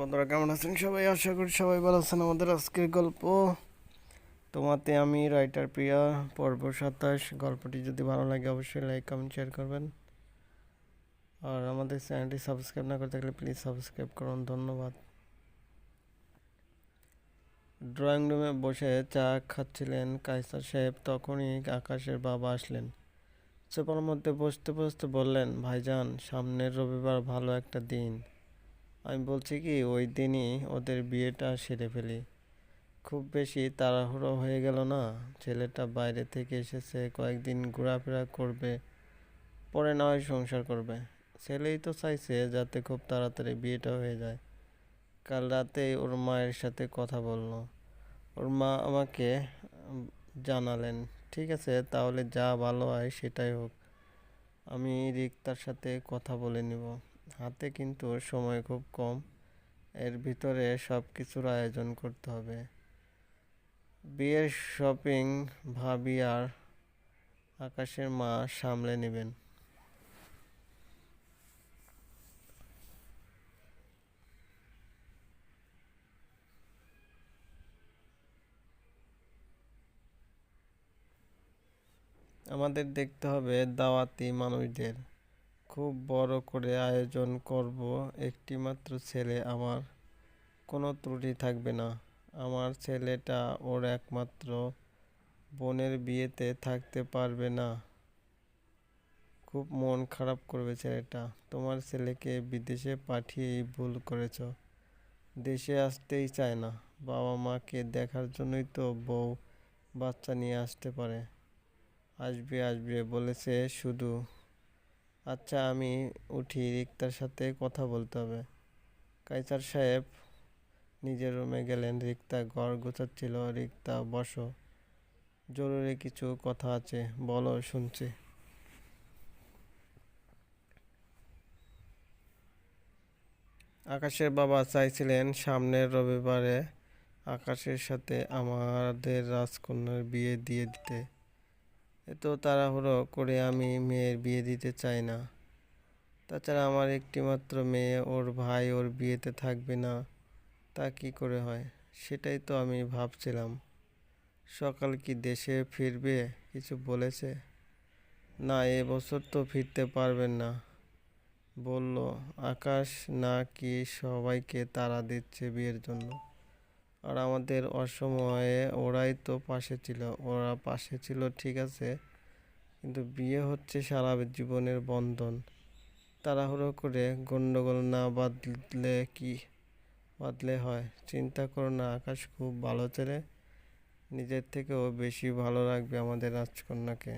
বন্ধুরা, কেমন আছেন সবাই? আশা করি সবাই ভালো আছেন। আমাদের আজকের গল্প তোমাতে আমি, রাইটার প্রিয়া, পর্ব সাতাশ। গল্পটি যদি ভালো লাগে অবশ্যই লাইক, কমেন্ট, শেয়ার করবেন। আর আমাদের চ্যানেলটি সাবস্ক্রাইব না করে থাকলে প্লিজ সাবস্ক্রাইব করুন। ধন্যবাদ। ড্রয়িং রুমে বসে চা খাচ্ছিলেন কাইসার সাহেব। তখনই আকাশের বাবা আসলেন। সোফার মধ্যে বসতে বসতে বললেন, ভাইজান, সামনের রবিবার ভালো একটা দিন। আমি বলছি কি, ওই দিনই ওদের বিয়েটা সেরে ফেলি। খুব বেশি তাড়াহুড়ো হয়ে গেল না। ছেলেটা বাইরে থেকে এসেছে, কয়েকদিন ঘোরাফেরা করবে, পরে না হয় সংসার করবে। ছেলেই তো চাইছে যাতে খুব তাড়াতাড়ি বিয়েটা হয়ে যায়। কাল রাতে ওর মায়ের সাথে কথা বলল। ওর মা আমাকে জানালেন, ঠিক আছে, তাহলে যা ভালো হয় সেটাই হোক। আমি রিক্তার সাথে কথা বলে নিব। হাতে কিন্তু সময় খুব কম। এর ভিতরে সব কিছুর আয়োজন করতে হবে। বিয়ের শপিং ভাবি আর আকাশের মা সামলে নেবেন। আমাদের দেখতে হবে দাওয়াতি মানুষদের। খুব বড় করে আয়োজন করব একটি মাত্র ছেলে আমার। কোনো ত্রুটি থাকবে না। আমার ছেলেটা ওর একমাত্র বোনের বিয়েতে থাকতে পারবে না। খুব মন খারাপ করবে ছেলেটা। তোমার ছেলেকে বিদেশে পাঠিয়েই ভুল করেছ। দেশে আসতেই চায় না। বাবা মাকে দেখার জন্যই তো বউ বাচ্চা নিয়ে আসতে পারে। আসবে আসবে বলেছে শুধু। আচ্ছা আমি উঠি, রিক্তার সাথে কথা বলতে হবে। কাইসার সাহেব নিজের রুমে গেলেন, রিক্তা ঘর গোছাচ্ছিল। রিক্তা, বসো। জরুরি কিছু কথা আছে, বলো, শুনছি। আকাশের বাবা চাইছিলেন সামনের রবিবারে আকাশের সাথে আমাদের রাজকন্যার বিয়ে দিয়ে দিতে। এত তাড়াহুড়ো করে আমি মেয়ের বিয়ে দিতে চাই না। তাছাড়া আমার একটিমাত্র মেয়ে, ওর ভাই ওর বিয়েতে থাকবে না, তা কি করে হয়? সেটাই তো আমি ভাবছিলাম। সকাল কি দেশে ফিরবে? কিছু বলেছে? না এবছর তো ফিরতে পারবেন না। বলল, আকাশ না কি সবাইকে তাড়া দিচ্ছে বিয়ের জন্য। আর আমাদের অসময়ে ওরাই তো পাশে ছিল, ওরা পাশে ছিল ঠিক আছে, কিন্তু বিয়ে হচ্ছে সারা জীবনের বন্ধন। তাড়াহুড়ো করে গন্ডগোল না বাঁধলে কি বাঁধলে হয়? চিন্তা করো না, আকাশ খুব ভালো ছেলে, নিজের থেকেও বেশি ভালো রাখবে আমাদের রাজকন্যাকে।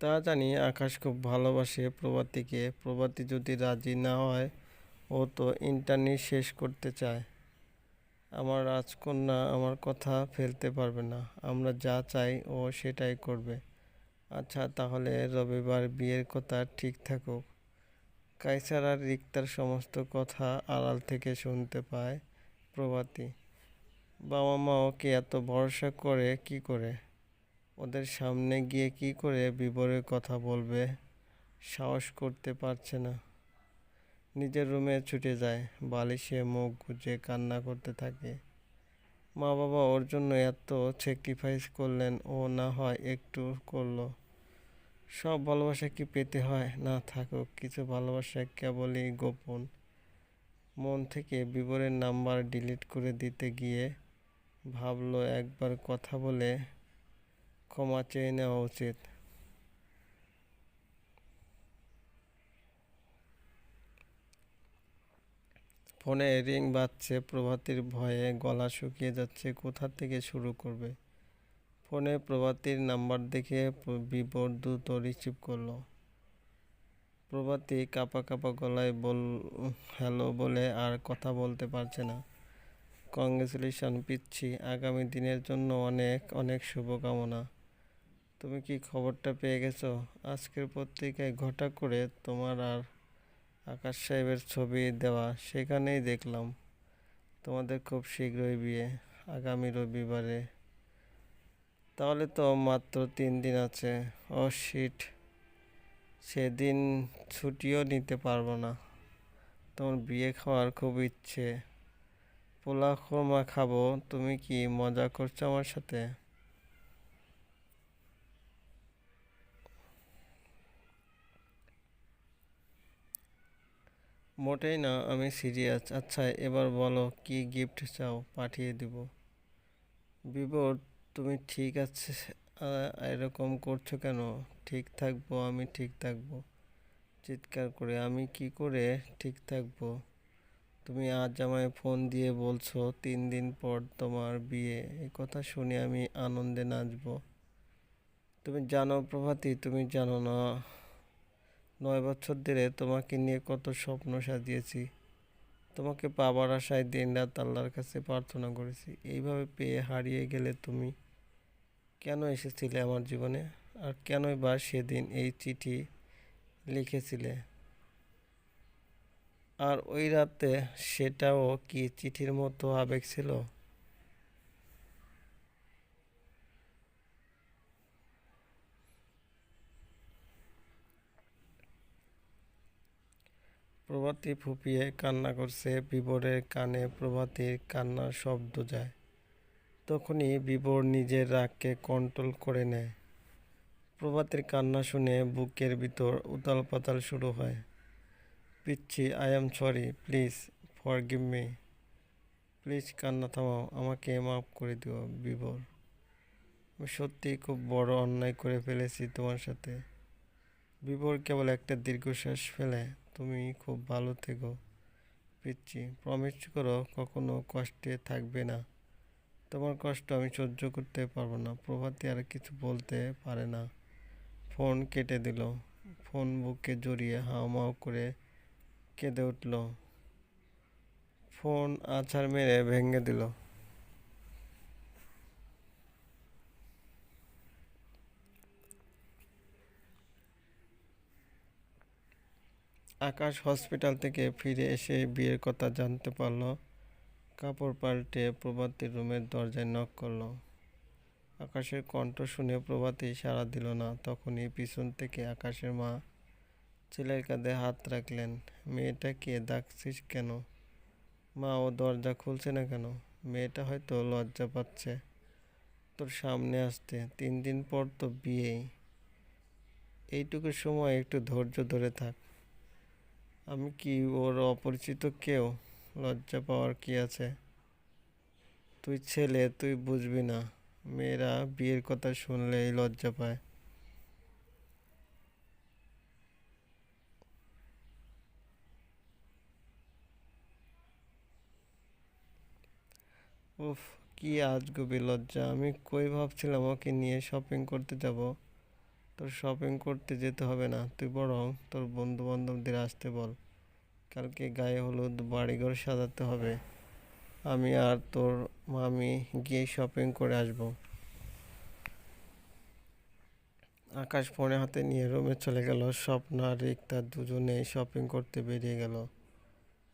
তা জানি আকাশ খুব ভালোবাসে প্রভাতীকে। প্রভাতী যদি রাজি না হয়, ও তো ইন্টারনি শেষ করতে চায়। আমার রাজকন্যা আমার কথা ফেলতে পারবে না। আমরা যা চাই ও সেটাই করবে। আচ্ছা তাহলে রবিবার বিয়ের কথা ঠিক থাকুক। কাইসার আর রিক্তার সমস্ত কথা আড়াল থেকে শুনতে পায় প্রভাতী। বাবা মা ওকে এত ভরসা করে, কি করে? ওদের সামনে গিয়ে কি করে বিবরের কথা বলবে? সাহস করতে পারছে না। নিজের রুমে ছুটে যায়। বালিশে মুখ গুজে কান্না করতে থাকে। মা বাবা ওর জন্য এত স্যাক্রিফাইস করলেন, ও না হয় একটু করল। সব ভালোবাসা কি পেতে হয়? না থাকুক, কিছু ভালোবাসা কেবলই গোপন। মন থেকে বিবরের নাম্বার ডিলিট করে দিতে গিয়ে ভাবলো একবার কথা বলে ক্ষমা চেয়ে নেওয়া উচিত। ফোনে রিং বাজছে, প্রভাতীর ভয়ে গলা শুকিয়ে যাচ্ছে, কোথা থেকে শুরু করবে? ফোনে প্রভাতীর নাম্বার দেখে বিবর দ্রুত রিসিভ করল। প্রভাতী কাপা কাপা গলায় বল, হ্যালো বলে আর কথা বলতে পারছে না। কংগ্রেচুলেশন পিচ্ছি। আগামী দিনের জন্য অনেক অনেক শুভকামনা। তুমি কি খবরটা পেয়ে গেছো? আজকের পত্রিকায় ঘটা করে তোমার আর আকাশ সাহেবের ছবি দেওয়া সেখানেই দেখলাম। তোমাদের খুব শীঘ্রই বিয়ে, আগামী রবিবারে। তাহলে তো মাত্র তিন দিন আছে। ও শিট সেদিন ছুটিও নিতে পারব না। তোমার বিয়ে খাওয়ার খুব ইচ্ছে। পোলা খোরমা খাব, তুমি কি মজা করছ আমার সাথে? মোটেই না, আমি সিরিয়াস। আচ্ছা এবার বলো, কি গিফট চাও? পাঠিয়ে দিব। বিবর তুমি ঠিক আছে এরকম করছ কেন? ঠিক থাকব, আমি ঠিক থাকব। চিৎকার করে, আমি কি করে ঠিক থাকব? তুমি আজ আমায় ফোন দিয়ে বলছো, তিন দিন পর তোমার বিয়ে। এ কথা শুনে আমি আনন্দে নাচবো। তুমি জানো প্রভাতী, তুমি জানো না। নয় বছর ধরে তোমাকে নিয়ে কত স্বপ্ন সাজিয়েছি। তোমাকে পাবার আশায় দিনরাত আল্লাহর কাছে প্রার্থনা করেছি। এইভাবে পেয়ে হারিয়ে গেলে তুমি কেন এসেছিলে আমার জীবনে? আর কেনই বা সেদিন এই চিঠি লিখেছিলে? আর ওই রাতে সেটাও কি চিঠির মতো আবেগ ছিল? প্রভাতী ফুপিয়ে কান্না করছে বিবরের কানে প্রভাতীর কান্নার শব্দ যায়। তখনই বিবর নিজের রাগকে কন্ট্রোল করে নেয়। প্রভাতের কান্না শুনে বুকের ভিতর উতাল পাতাল শুরু হয়। পিচ্ছি I am sorry please forgive me please কান্না থামাও, আমাকে মাফ করে দিও বিবর আমি সত্যিই খুব বড় অন্যায় করে ফেলেছি তোমার সাথে। বিবর কেবল একটা দীর্ঘশ্বাস ফেলে। তুমি খুব ভালো থেকো পিচ্ছি প্রমিস করো কখনো কষ্টে থাকবে না। তোমার কষ্ট আমি সহ্য করতে পারব না। প্রভাতী আর কিছু বলতে পারে না। ফোন কেটে দিল। ফোন বুকে জড়িয়ে হাওমাও করে কেঁদে উঠল। ফোন আছাড় মেরে ভেঙে দিল। আকাশ হসপিটাল থেকে ফিরে এসে বিয়ের কথা জানতে পারল। কাপড় পাল্টে প্রভাতীর রুমের দরজায় নক করল। আকাশের কণ্ঠ শুনে প্রভাতী সাড়া দিল না। তখনই পিছন থেকে আকাশের মা ছেলের কাঁধে হাত রাখলেন। মেয়েটাকে ডাকছিস কেন? মা, ও দরজা খুলছে না কেন? মেয়েটা হয়তো লজ্জা পাচ্ছে। তোর সামনে আসতে। তিন দিন পর তো বিয়েই। এইটুকু সময় একটু ধৈর্য ধরে থাক। আমি কি ওর অপরিচিত কেউ? লজ্জা পাওয়ার কি আছে? তুই ছেলে, তুই বুঝবি না। মেয়েরা বিয়ের কথা শুনলেই লজ্জা পায়। উফ, কি আজগুবি লজ্জা। আমি কই ভাবছিলাম ওকে নিয়ে শপিং করতে যাব? তোর শপিং করতে যেতে হবে না। তুই বরং তোর বন্ধু বান্ধবদের আসতে বল। কালকে গায়ে হলুদ, বাড়িঘর সাজাতে হবে। আমি আর তোর মামি গিয়ে শপিং করে আসব। আকাশ ফোনে হাতে নিয়ে রুমে চলে গেল। স্বপ্না, রিক্তা দুজনেই শপিং করতে বেরিয়ে গেল।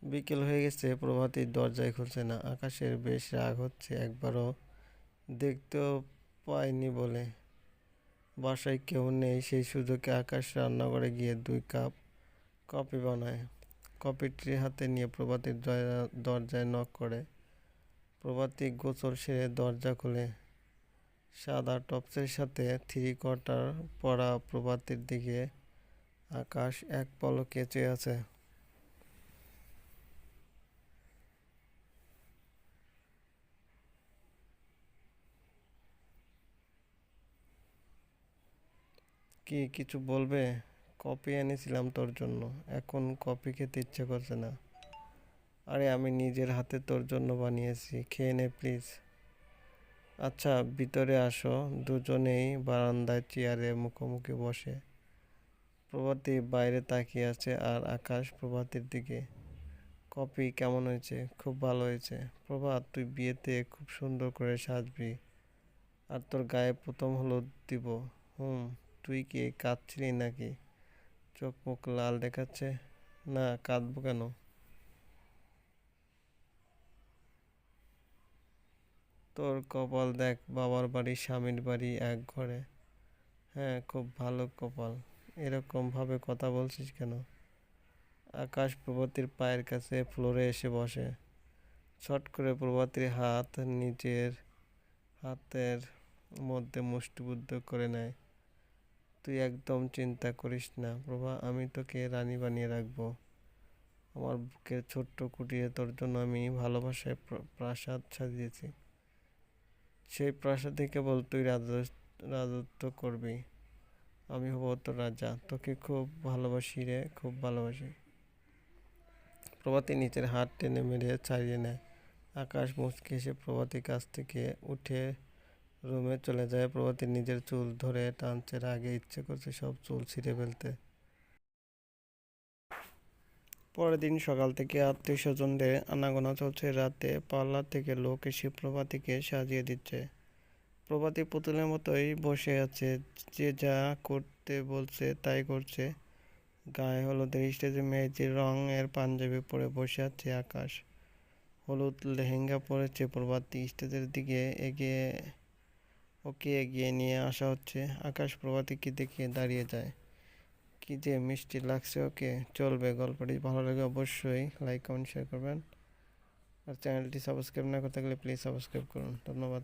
বিকেল হয়ে গেছে, প্রভাতীর দরজায় খুলছে না। আকাশের বেশ রাগ হচ্ছে, একবারও দেখতেও পায়নি বলে। বাসায় কেউ নেই, সেই সুযোগে আকাশ রান্নাঘরে গিয়ে দুই কাপ কফি বানায়। কফি ট্রে হাতে নিয়ে প্রভাতীর দরজায় নক করে। প্রভাতী গোসল সেরে দরজা খুলে। সাদা টপসের সাথে থ্রি কোয়ার্টার পরা প্রভাতীর দিকে আকাশ এক পলকে চেয়ে আছে। কি কিছু বলবে? কপি এনেছিলাম তোর জন্য। এখন কপি খেতে ইচ্ছে করছে না। আরে আমি নিজের হাতে তোর জন্য বানিয়েছি। খেয়ে নে প্লিজ। আচ্ছা ভিতরে আসো। দুজনেই বারান্দায় চেয়ারে মুখোমুখি বসে। প্রভাতী বাইরে তাকিয়ে আছে আর আকাশ প্রভাতীর দিকে। কপি কেমন হয়েছে? খুব ভালো হয়েছে। প্রভাত, তুই বিয়েতে খুব সুন্দর করে সাজবি। আর তোর গায়ে প্রথম হলুদ দিব। হুম। তুই কি কাঁদছিলি নাকি? চোখ মুখ লাল দেখাচ্ছে। না, কাঁদবো কেন? তোর কপাল দেখ, বাবার বাড়ি, স্বামীর বাড়ি, এক ঘরে। হ্যাঁ খুব ভালো কপাল। এরকমভাবে কথা বলছিস কেন? আকাশ প্রভাতীর পায়ের কাছে ফ্লোরে এসে বসে। ছট করে প্রভাতীর হাত নিজের হাতের মধ্যে মুষ্টিবদ্ধ করে নেয়। তুই একদম চিন্তা করিস না, প্রভা। আমি তোকে রানী বানিয়ে রাখব। আমার বুকের ছোট্ট কুটিরে তোর জন্য আমি ভালোবাসায় প্র- প্রাসাদ সাজিয়েছি। সেই প্রাসাদে কেবল তুই রাজ- রাজত্ব করবি। আমি হব তোর রাজা। তোকে খুব ভালোবাসি রে, খুব ভালোবাসি। প্রভাতী নিচের হাত টেনে মেরে ছাড়িয়ে নেয় আকাশ মুচকে এসে প্রভাতীর কাছ থেকে উঠে রুমে চলে যায়। প্রভাতী নিজের চুল ধরে টানছে আগে ইচ্ছে করছে সব চুল ছিঁড়ে ফেলতে। পরের দিন সকাল থেকে আত্মীয় স্বজনদের আনাগোনা চলছে। রাতে পার্লার থেকে লোক এসে প্রভাতীকে সাজিয়ে দিচ্ছে। প্রভাতী পুতুলের মতোই বসে আছে। যে যা করতে বলছে তাই করছে। গায়ে হলুদের স্টেজে মেয়েটির রঙের পাঞ্জাবি পরে বসে আছে আকাশ। হলুদ লেহেঙ্গা পরেছে প্রভাতী। স্টেজের দিকে এগিয়ে ওকে এগিয়ে নিয়ে আসা হচ্ছে। আকাশ প্রভাতীকে দেখে দাঁড়িয়ে যায়? কি যে মিষ্টি লাগছে ওকে। চলবে গল্পটি। ভালো লাগে অবশ্যই লাইক কমেন্ট শেয়ার করবেন। আর চ্যানেলটি সাবস্ক্রাইব না করতে গেলে প্লিজ সাবস্ক্রাইব করুন। ধন্যবাদ।